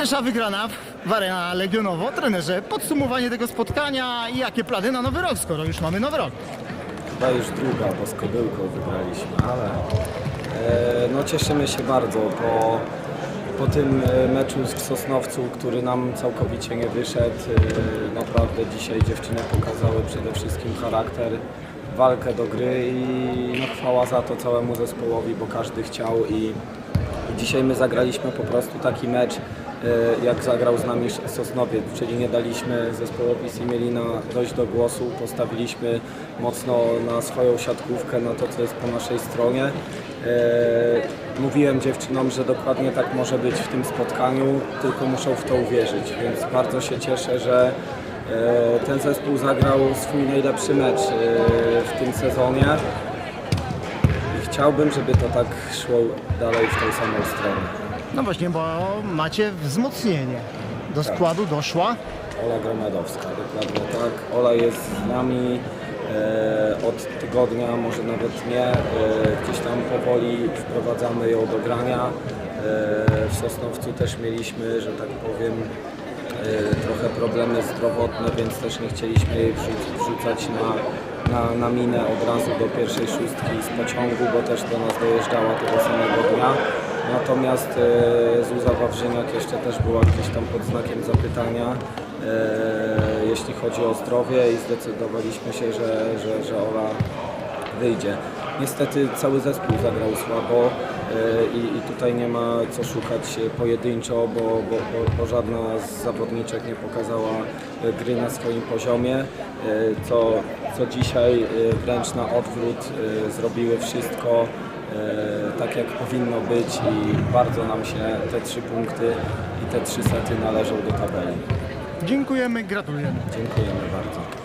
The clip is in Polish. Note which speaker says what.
Speaker 1: Pierwsza wygrana w Arena Legionowo. Trenerze, podsumowanie tego spotkania i jakie plany na nowy rok, skoro już mamy nowy rok.
Speaker 2: Chyba już druga, bo z Kobyłką wygraliśmy, ale e, no cieszymy się bardzo po, po tym e, meczu w Sosnowcu, który nam całkowicie nie wyszedł. E, naprawdę dzisiaj dziewczyny pokazały przede wszystkim charakter, walkę do gry i no, chwała za to całemu zespołowi, bo każdy chciał i, i dzisiaj my zagraliśmy po prostu taki mecz, jak zagrał z nami Sosnowiec, czyli nie daliśmy zespołowi Simelina dojść do głosu, postawiliśmy mocno na swoją siatkówkę, na to, co jest po naszej stronie. E, Mówiłem dziewczynom, że dokładnie tak może być w tym spotkaniu, tylko muszą w to uwierzyć, więc bardzo się cieszę, że e, ten zespół zagrał swój najlepszy mecz e, w tym sezonie. I chciałbym, żeby to tak szło dalej w tą samą stronę.
Speaker 1: No właśnie, bo macie wzmocnienie. Do składu doszła
Speaker 2: Ola Gromadowska, dokładnie tak. Ola jest z nami e, od tygodnia, może nawet nie. E, gdzieś tam powoli wprowadzamy ją do grania. E, w Sosnowcu też mieliśmy, że tak powiem, e, trochę problemy zdrowotne, więc też nie chcieliśmy jej wrzuc- wrzucać na, na, na minę od razu do pierwszej szóstki z pociągu, bo też do nas dojeżdżała tego samego dnia. Natomiast e, Zuza Wawrzyniak jeszcze też była gdzieś tam pod znakiem zapytania, e, jeśli chodzi o zdrowie i zdecydowaliśmy się, że, że, że Ola wyjdzie. Niestety cały zespół zagrał słabo e, i, i tutaj nie ma co szukać pojedynczo, bo, bo, bo, bo żadna z zawodniczek nie pokazała gry na swoim poziomie, co, co dzisiaj wręcz na odwrót zrobiły wszystko tak jak powinno być i bardzo nam się te trzy punkty i te trzy sety należą do tabeli.
Speaker 1: Dziękujemy, gratulujemy.
Speaker 2: Dziękujemy bardzo.